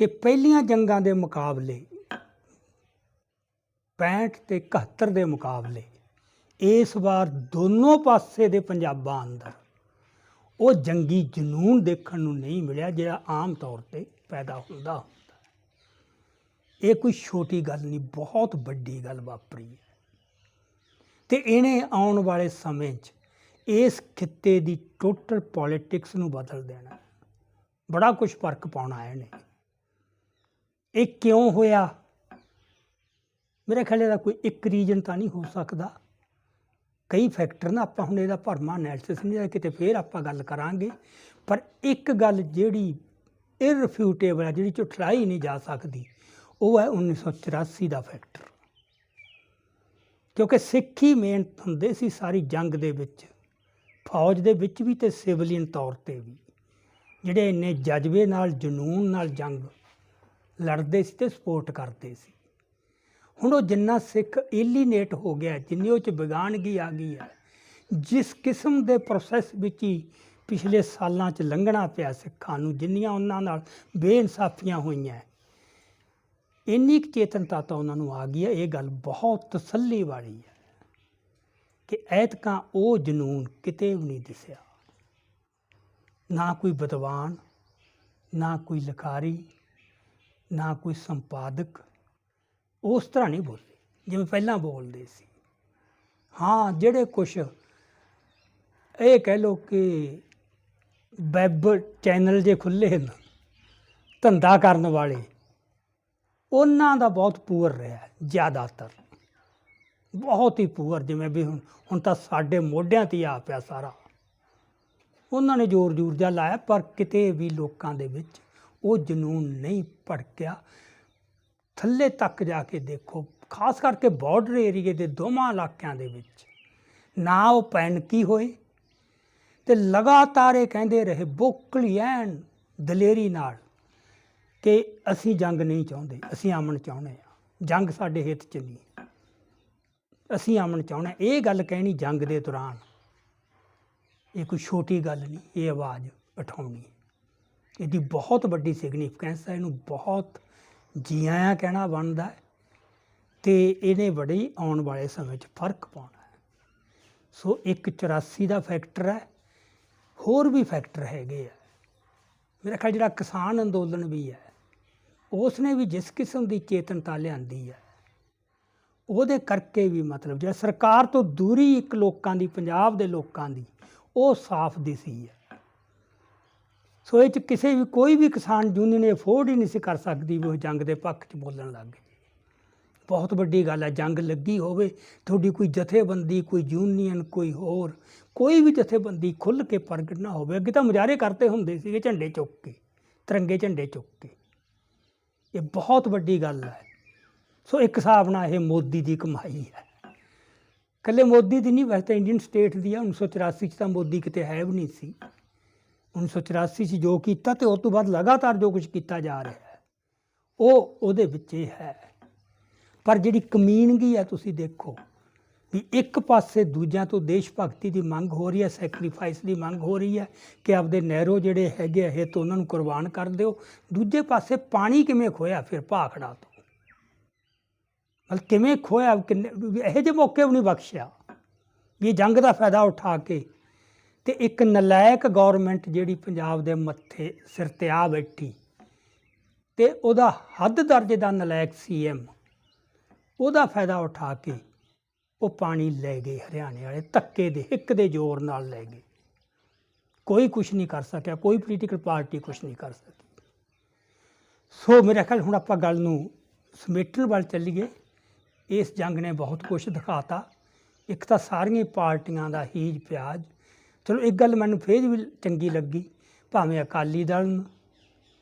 ਕਿ ਪਹਿਲੀਆਂ ਜੰਗਾਂ ਦੇ ਮੁਕਾਬਲੇ 65 ਤੇ 71 ਦੇ ਮੁਕਾਬਲੇ ਇਸ ਵਾਰ ਦੋਨੋਂ ਪਾਸੇ ਦੇ ਪੰਜਾਬਾਂ ਅੰਦਰ ਉਹ ਜੰਗੀ ਜਨੂਨ ਦੇਖਣ ਨੂੰ ਨਹੀਂ ਮਿਲਿਆ, ਜਿਹੜਾ ਆਮ ਤੌਰ ਤੇ ਪੈਦਾ ਹੁੰਦਾ ਹੁੰਦਾ। ਇਹ ਕੋਈ ਛੋਟੀ ਗੱਲ ਨਹੀਂ, ਬਹੁਤ ਵੱਡੀ ਗੱਲ ਵਾਪਰੀ ਹੈ। ਤੇ ਇਹਨੇ ਆਉਣ ਵਾਲੇ ਸਮੇਂ 'ਚ ਇਸ ਖਿੱਤੇ ਦੀ ਟੋਟਲ ਪੋਲਿਟਿਕਸ ਨੂੰ ਬਦਲ ਦੇਣਾ। ਬੜਾ ਕੁਝ ਫ਼ਰਕ ਪਾਉਣਾ ਹੈ ਇਹਨੇ। ਇਹ ਕਿਉਂ ਹੋਇਆ? ਮੇਰੇ ਖਿਆਲ ਇਹਦਾ ਕੋਈ ਇੱਕ ਰੀਜਨ ਤਾਂ ਨਹੀਂ ਹੋ ਸਕਦਾ। ਕਈ ਫੈਕਟਰ ਨਾ ਆਪਾਂ ਹੁਣ ਇਹਦਾ ਭਰਮਾ ਐਨਾਲਿਸਿਸ ਨਹੀਂ ਕਿਤੇ ਫੇਰ ਆਪਾਂ ਗੱਲ ਕਰਾਂਗੇ। ਪਰ ਇੱਕ ਗੱਲ ਜਿਹੜੀ ਇਰਫਿਊਟੇਬਲ ਹੈ ਜਿਹੜੀ ਝੁਠਲਾਈ ਨਹੀਂ ਜਾ ਸਕਦੀ, ਉਹ ਹੈ 1984 ਦਾ ਫੈਕਟਰ ਕਿਉਂਕਿ ਸਿੱਖ ਹੀ ਮਿਹਨਤ ਹੁੰਦੇ ਸੀ ਸਾਰੀ ਜੰਗ ਦੇ ਵਿੱਚ, ਫੌਜ ਦੇ ਵਿੱਚ ਵੀ ਤੇ ਸਿਵਲੀਅਨ ਤੌਰ ਤੇ ਵੀ, ਜਿਹੜੇ ਇੰਨੇ ਜਜ਼ਬੇ ਨਾਲ, ਜਨੂਨ ਨਾਲ ਜੰਗ ਲੜਦੇ ਸੀ ਤੇ ਸਪੋਰਟ ਕਰਦੇ ਸੀ। ਹੁਣ ਉਹ ਜਿੰਨਾ ਸਿੱਖ ਏਲੀਨੇਟ ਹੋ ਗਿਆ, ਜਿੰਨੀ ਉਹ ਚ ਵਿਗਾਨਗੀ ਆ ਗਈ ਹੈ, ਜਿਸ ਕਿਸਮ ਦੇ ਪ੍ਰੋਸੈਸ ਵਿੱਚ ਹੀ ਪਿਛਲੇ ਸਾਲਾਂ ਚ ਲੰਘਣਾ ਪਿਆ ਸਿੱਖਾਂ ਨੂੰ, ਜਿੰਨੀਆਂ ਉਹਨਾਂ ਨਾਲ ਬੇਇਨਸਾਫੀਆਂ ਹੋਈਆਂ ਇੰਨੀ ਕੁ ਚੇਤਨਤਾ ਤਾਂ ਉਹਨਾਂ ਨੂੰ ਆ ਗਈ ਹੈ। ਇਹ ਗੱਲ ਬਹੁਤ ਤਸੱਲੀ ਵਾਲੀ ਹੈ ਕਿ ਐਤਕਾਂ ਉਹ ਜਨੂਨ ਕਿਤੇ ਵੀ ਨਹੀਂ ਦਿਸਿਆ। ਨਾ ਕੋਈ ਵਿਦਵਾਨ, ਨਾ ਕੋਈ ਲਿਖਾਰੀ ਨਾ ਕੋਈ ਸੰਪਾਦਕ ਉਸ ਤਰ੍ਹਾਂ ਨਹੀਂ ਬੋਲੇ ਜਿਵੇਂ ਪਹਿਲਾਂ ਬੋਲਦੇ ਸੀ। ਹਾਂ, ਜਿਹੜੇ ਕੁਛ ਇਹ ਕਹਿ ਲੋ ਕਿ ਵੈਬ ਚੈਨਲ ਜੇ ਖੁੱਲੇ ਹਨ, ਧੰਦਾ ਕਰਨ ਵਾਲੇ, ਉਹਨਾਂ ਦਾ ਬਹੁਤ ਪੂਰ ਰਿਹਾ ਜ਼ਿਆਦਾਤਰ। ਬਹੁਤ ਹੀ ਪੂਰ, ਜਿਵੇਂ ਵੀ ਹੁਣ ਹੁਣ ਤਾਂ ਸਾਡੇ ਮੋਢਿਆਂ ਤੇ ਹੀ ਆ ਪਿਆ ਸਾਰਾ। ਉਹਨਾਂ ਨੇ ਜ਼ੋਰ ਜ਼ੋਰ ਜਿਹਾ ਲਾਇਆ, ਪਰ ਕਿਤੇ ਵੀ ਲੋਕਾਂ ਦੇ ਵਿੱਚ ਉਹ ਜਨੂਨ ਨਹੀਂ ਭੜਕਿਆ। ਥੱਲੇ ਤੱਕ ਜਾ ਕੇ ਦੇਖੋ, ਖਾਸ ਕਰਕੇ ਬਾਰਡਰ ਏਰੀਏ ਦੇ ਦੋਵਾਂ ਇਲਾਕਿਆਂ ਦੇ ਵਿੱਚ। ਨਾ ਉਹ ਪੈਨਕੀ ਹੋਏ? ਤੇ ਲਗਾਤਾਰ ਇਹ ਕਹਿੰਦੇ ਰਹੇ, ਬੋਕਲੀ ਐਨ ਦਲੇਰੀ ਨਾਲ ਕਿ ਅਸੀਂ ਜੰਗ ਨਹੀਂ ਚਾਹੁੰਦੇ, ਅਸੀਂ ਅਮਨ ਚਾਹੁੰਦੇ ਆ ਜੰਗ ਸਾਡੇ ਹਿੱਤ 'ਚ ਨਹੀਂ। ਅਸੀਂ ਅਮਨ ਚਾਹੁੰਦੇ ਹਾਂ। ਇਹ ਗੱਲ ਕਹਿਣੀ ਜੰਗ ਦੇ ਦੌਰਾਨ। ਇਹ ਕੋਈ ਛੋਟੀ ਗੱਲ ਨਹੀਂ, ਇਹ ਆਵਾਜ਼ ਉਠਾਉਣੀ। ਇਹਦੀ ਬਹੁਤ ਵੱਡੀ ਸਿਗਨੀਫਿਕੈਂਸ ਹੈ, ਇਹਨੂੰ ਬਹੁਤ ਜੀ ਆਇਆਂ ਕਹਿਣਾ ਬਣਦਾ ਹੈ ਤੇ ਇਹਨੇ ਬੜੀ ਆਉਣ ਵਾਲੇ ਸਮੇਂ 'ਚ ਫ਼ਰਕ ਪਾਉਣਾ ਹੈ। ਸੋ ਇੱਕ 84 ਦਾ ਫੈਕਟਰ ਹੈ, ਹੋਰ ਵੀ ਫੈਕਟਰ ਹੈਗੇ ਆ। ਮੇਰਾ ਖਿਆਲ ਜਿਹੜਾ ਕਿਸਾਨ ਅੰਦੋਲਨ ਵੀ ਹੈ ਉਸ ਨੇ ਵੀ ਜਿਸ ਕਿਸਮ ਦੀ ਚੇਤਨਤਾ ਲਿਆਂਦੀ ਹੈ, ਉਹਦੇ ਕਰਕੇ ਵੀ ਮਤਲਬ ਜਿਹੜਾ ਸਰਕਾਰ ਤੋਂ ਦੂਰੀ ਇੱਕ ਲੋਕਾਂ ਦੀ, ਪੰਜਾਬ ਦੇ ਲੋਕਾਂ ਦੀ, ਉਹ ਸਾਫ਼ ਦਿਸੀ ਹੈ। ਸੋ ਇਹ ਚ ਕਿਸੇ ਵੀ, ਕੋਈ ਵੀ ਕਿਸਾਨ ਯੂਨੀਅਨ ਅਫੋਰਡ ਹੀ ਨਹੀਂ ਸੀ ਕਰ ਸਕਦੀ ਵੀ ਉਹ ਜੰਗ ਦੇ ਪੱਖ 'ਚ ਬੋਲਣ ਲੱਗ ਗਏ। ਬਹੁਤ ਵੱਡੀ ਗੱਲ ਹੈ, ਜੰਗ ਲੱਗੀ ਹੋਵੇ, ਤੁਹਾਡੀ ਕੋਈ ਜਥੇਬੰਦੀ, ਕੋਈ ਯੂਨੀਅਨ ਕੋਈ ਹੋਰ, ਕੋਈ ਵੀ ਜਥੇਬੰਦੀ ਖੁੱਲ੍ਹ ਕੇ ਪ੍ਰਗਟ ਨਾ ਹੋਵੇ, ਅੱਗੇ ਤਾਂ ਮੁਜ਼ਾਹਰੇ ਕਰਤੇ ਹੁੰਦੇ ਸੀਗੇ ਝੰਡੇ ਚੁੱਕ ਕੇ, ਤਿਰੰਗੇ ਝੰਡੇ ਚੁੱਕ ਕੇ। ਇਹ ਬਹੁਤ ਵੱਡੀ ਗੱਲ ਹੈ। ਸੋ ਇੱਕ ਹਿਸਾਬ ਨਾਲ ਇਹ ਮੋਦੀ ਦੀ ਕਮਾਈ ਹੈ। ਕੱਲੇ ਮੋਦੀ ਦੀ ਨਹੀਂ, ਵੈਸੇ ਤਾਂ ਇੰਡੀਅਨ ਸਟੇਟ ਦੀ ਆ 1984 ਚ ਤਾਂ ਮੋਦੀ ਕਿਤੇ ਹੈ ਵੀ ਨਹੀਂ ਸੀ। 1984 ਚ ਜੋ ਕੀਤਾ ਤੇ ਉਸ ਤੋਂ ਬਾਅਦ ਲਗਾਤਾਰ ਜੋ ਕੁਝ ਕੀਤਾ ਜਾ ਰਿਹਾ ਹੈ, ਉਹ ਉਹਦੇ ਵਿੱਚ ਇਹ ਹੈ। ਪਰ ਜਿਹੜੀ ਕਮੀਨਗੀ ਹੈ, ਤੁਸੀਂ ਦੇਖੋ ਵੀ ਇੱਕ ਪਾਸੇ ਦੂਜਿਆਂ ਤੋਂ ਦੇਸ਼ ਭਗਤੀ ਦੀ ਮੰਗ ਹੋ ਰਹੀ ਹੈ ਸੈਕਰੀਫਾਈਸ ਦੀ ਮੰਗ ਹੋ ਰਹੀ ਹੈ ਕਿ ਆਪਦੇ ਨਹਿਰੋ ਜਿਹੜੇ ਹੈਗੇ ਇਹ ਤੋਂ ਉਹਨਾਂ ਨੂੰ ਕੁਰਬਾਨ ਕਰ ਦਿਓ। ਦੂਜੇ ਪਾਸੇ ਪਾਣੀ ਕਿਵੇਂ ਖੋਇਆ ਫਿਰ ਭਾਖੜਾ ਤੋਂ। ਮਤਲਬ ਕਿਵੇਂ ਖੋਇਆ ਕਿੰਨੇ ਇਹੋ ਜਿਹੇ ਮੌਕੇ ਵੀ ਨਹੀਂ ਬਖਸ਼ਿਆ। ਵੀ ਜੰਗ ਦਾ ਫਾਇਦਾ ਉਠਾ ਕੇ ਤੇ ਇੱਕ ਨਲਾਇਕ ਗਵਰਨਮੈਂਟ ਜਿਹੜੀ ਪੰਜਾਬ ਦੇ ਮੱਥੇ, ਸਿਰ ਤੇ ਆ ਬੈਠੀ। ਤੇ ਉਹਦਾ ਹੱਦ ਦਰਜੇ ਦਾ ਨਲਾਇਕ ਸੀਐਮ ਉਹਦਾ ਫਾਇਦਾ ਉਠਾ ਕੇ ਉਹ ਪਾਣੀ ਲੈ ਗਏ ਹਰਿਆਣੇ ਵਾਲੇ, ਧੱਕੇ ਦੇ ਹਿੱਕ ਦੇ ਜ਼ੋਰ ਨਾਲ ਲੈ ਗਏ। ਕੋਈ ਕੁਝ ਨਹੀਂ ਕਰ ਸਕਿਆ, ਕੋਈ ਪੋਲੀਟੀਕਲ ਪਾਰਟੀ ਕੁਝ ਨਹੀਂ ਕਰ ਸਕੀ। ਸੋ ਮੇਰੇ ਖਿਆਲ ਹੁਣ ਆਪਾਂ ਗੱਲ ਨੂੰ ਸਮੇਟਣ ਵੱਲ ਚੱਲੀਏ। ਇਸ ਜੰਗ ਨੇ ਬਹੁਤ ਕੁਝ ਦਿਖਾਤਾ। ਇੱਕ ਤਾਂ ਸਾਰੀਆਂ ਪਾਰਟੀਆਂ ਦਾ ਹੀਜ ਪਿਆਜ ਚਲੋ ਇੱਕ ਗੱਲ ਮੈਨੂੰ ਫੇਰ ਵੀ ਚੰਗੀ ਲੱਗੀ, ਭਾਵੇਂ ਅਕਾਲੀ ਦਲ ਨੂੰ,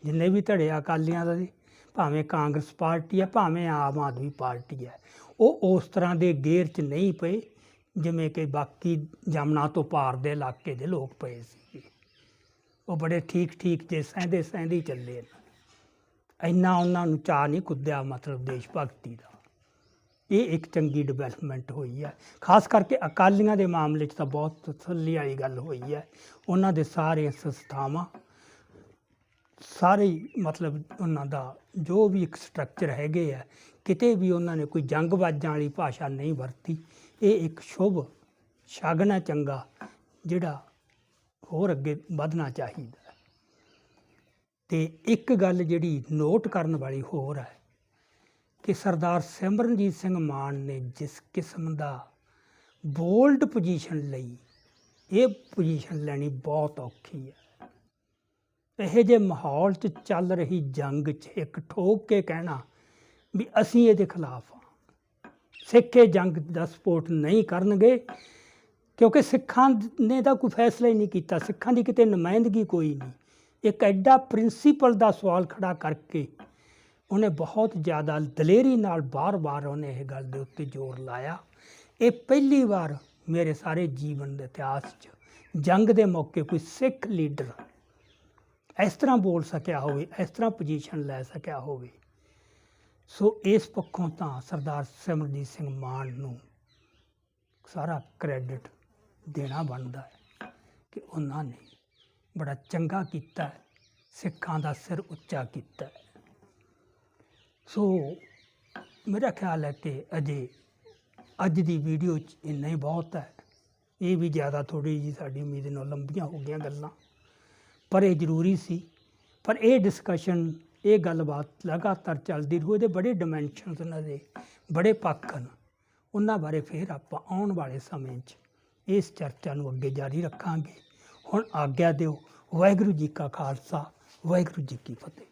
ਜਿੰਨੇ ਵੀ ਧੜੇ ਆ ਅਕਾਲੀਆਂ ਦਾ ਜੀ, ਭਾਵੇਂ ਕਾਂਗਰਸ ਪਾਰਟੀ ਹੈ ਭਾਵੇਂ ਆਮ ਆਦਮੀ ਪਾਰਟੀ ਹੈ ਉਹ ਉਸ ਤਰ੍ਹਾਂ ਦੇ ਗੇਰ 'ਚ ਨਹੀਂ ਪਏ, ਜਿਵੇਂ ਕਿ ਬਾਕੀ ਜਮਨਾ ਤੋਂ ਪਾਰ ਦੇ ਇਲਾਕੇ ਦੇ ਲੋਕ ਪਏ ਸੀ ਉਹ ਬੜੇ ਠੀਕ ਠੀਕ ਜੇ ਸਹਿੰਦੇ ਸਹਿੰਦੇ ਚੱਲੇ ਇੰਨਾ ਉਹਨਾਂ ਨੂੰ ਚਾਹ ਨਹੀਂ ਕੁੱਦਿਆ ਮਤਲਬ ਦੇਸ਼ ਭਗਤੀ ਦਾ। ਇਹ ਇੱਕ ਚੰਗੀ ਡਿਵੈਲਪਮੈਂਟ ਹੋਈ ਹੈ। ਖਾਸ ਕਰਕੇ ਅਕਾਲੀਆਂ ਦੇ ਮਾਮਲੇ 'ਚ ਤਾਂ ਬਹੁਤ ਤਸੱਲੀ ਵਾਲੀ ਗੱਲ ਹੋਈ ਹੈ। ਉਹਨਾਂ ਦੇ ਸਾਰੇ ਸੰਸਥਾਵਾਂ, ਸਾਰੇ ਮਤਲਬ ਉਹਨਾਂ ਦਾ ਜੋ ਵੀ ਇੱਕ ਸਟਰਕਚਰ ਹੈਗੇ ਆ, ਕਿਤੇ ਵੀ ਉਹਨਾਂ ਨੇ ਕੋਈ ਜੰਗਬਾਜ਼ਾਂ ਵਾਲੀ ਭਾਸ਼ਾ ਨਹੀਂ ਵਰਤੀ। ਇਹ ਇੱਕ ਸ਼ੁਭ ਸ਼ਗਨ ਹੈ ਚੰਗਾ, ਜਿਹੜਾ ਹੋਰ ਅੱਗੇ ਵਧਣਾ ਚਾਹੀਦਾ ਹੈ। ਤੇ ਇੱਕ ਗੱਲ ਜਿਹੜੀ ਨੋਟ ਕਰਨ ਵਾਲੀ ਹੋਰ ਹੈ ਕਿ ਸਰਦਾਰ ਸਿਮਰਨਜੀਤ ਸਿੰਘ ਮਾਨ ਨੇ ਜਿਸ ਕਿਸਮ ਦਾ ਬੋਲਡ ਪੋਜੀਸ਼ਨ ਲਈ, ਇਹ ਪੋਜੀਸ਼ਨ ਲੈਣੀ ਬਹੁਤ ਔਖੀ ਹੈ। ਇਹੋ ਜਿਹੇ ਮਾਹੌਲ 'ਚ ਚੱਲ ਰਹੀ ਜੰਗ 'ਚ ਇੱਕ ਠੋਕ ਕੇ ਕਹਿਣਾ ਵੀ ਅਸੀਂ ਇਹਦੇ ਖਿਲਾਫ ਹਾਂ। ਸਿੱਖ ਇਹ ਜੰਗ ਦਾ ਸਪੋਰਟ ਨਹੀਂ ਕਰਨਗੇ, ਕਿਉਂਕਿ ਸਿੱਖਾਂ ਨੇ ਤਾਂ ਕੋਈ ਫੈਸਲਾ ਹੀ ਨਹੀਂ ਕੀਤਾ। ਸਿੱਖਾਂ ਦੀ ਕਿਤੇ ਨੁਮਾਇੰਦਗੀ ਕੋਈ ਨਹੀਂ। ਇੱਕ ਐਡਾ ਪ੍ਰਿੰਸੀਪਲ ਦਾ ਸਵਾਲ ਖੜਾ ਕਰਕੇ ਉਹਨੇ ਬਹੁਤ ਜ਼ਿਆਦਾ ਦਲੇਰੀ ਨਾਲ ਬਾਰ-ਬਾਰ ਉਹਨੇ ਇਹ ਗੱਲ ਦੇ ਉੱਤੇ ਜ਼ੋਰ ਲਾਇਆ। ਇਹ ਪਹਿਲੀ ਵਾਰ ਮੇਰੇ ਸਾਰੇ ਜੀਵਨ ਦੇ ਇਤਿਹਾਸ 'ਚ ਜੰਗ ਦੇ ਮੌਕੇ ਕੋਈ ਸਿੱਖ ਲੀਡਰ ਇਸ ਤਰ੍ਹਾਂ ਬੋਲ ਸਕਿਆ ਹੋਵੇ, ਇਸ ਤਰ੍ਹਾਂ ਪੋਜੀਸ਼ਨ ਲੈ ਸਕਿਆ ਹੋਵੇ। ਸੋ ਇਸ ਪੱਖੋਂ ਤਾਂ ਸਰਦਾਰ ਸਿਮਰਜੀਤ ਸਿੰਘ ਮਾਨ ਨੂੰ ਸਾਰਾ ਕ੍ਰੈਡਿਟ ਦੇਣਾ ਬਣਦਾ ਹੈ ਕਿ ਉਹਨਾਂ ਨੇ ਬੜਾ ਚੰਗਾ ਕੀਤਾ ਸਿੱਖਾਂ ਦਾ ਸਿਰ ਉੱਚਾ ਕੀਤਾ ਸੋ ਮੇਰਾ ਖਿਆਲ ਹੈ ਕਿ ਅਜੇ ਅੱਜ ਦੀ ਵੀਡੀਓ 'ਚ ਇੰਨਾ ਹੀ ਬਹੁਤ ਹੈ। ਇਹ ਵੀ ਜ਼ਿਆਦਾ ਥੋੜੀ ਜੀ ਸਾਡੀ ਉਮੀਦ ਨਾਲੋਂ ਲੰਬੀਆਂ ਹੋ ਗਈਆਂ ਗੱਲਾਂ। ਪਰ ਇਹ ਜ਼ਰੂਰੀ ਸੀ। ਪਰ ਇਹ ਡਿਸਕਸ਼ਨ ਇਹ ਗੱਲਬਾਤ ਲਗਾਤਾਰ ਚੱਲਦੀ ਰਹੂ ਇਹਦੇ ਬੜੇ ਡਾਈਮੈਂਸ਼ਨਸ ਉਹਨਾਂ ਦੇ ਬੜੇ ਪੱਖ ਹਨ। ਉਹਨਾਂ ਬਾਰੇ ਫਿਰ ਆਪਾਂ ਆਉਣ ਵਾਲੇ ਸਮੇਂ 'ਚ ਇਸ ਚਰਚਾ ਨੂੰ ਅੱਗੇ ਜਾਰੀ ਰੱਖਾਂਗੇ। ਹੁਣ ਆਗਿਆ ਦਿਓ। ਵਾਹਿਗੁਰੂ ਜੀ ਕਾ ਖਾਲਸਾ, ਵਾਹਿਗੁਰੂ ਜੀ ਕੀ ਫਤਿਹ।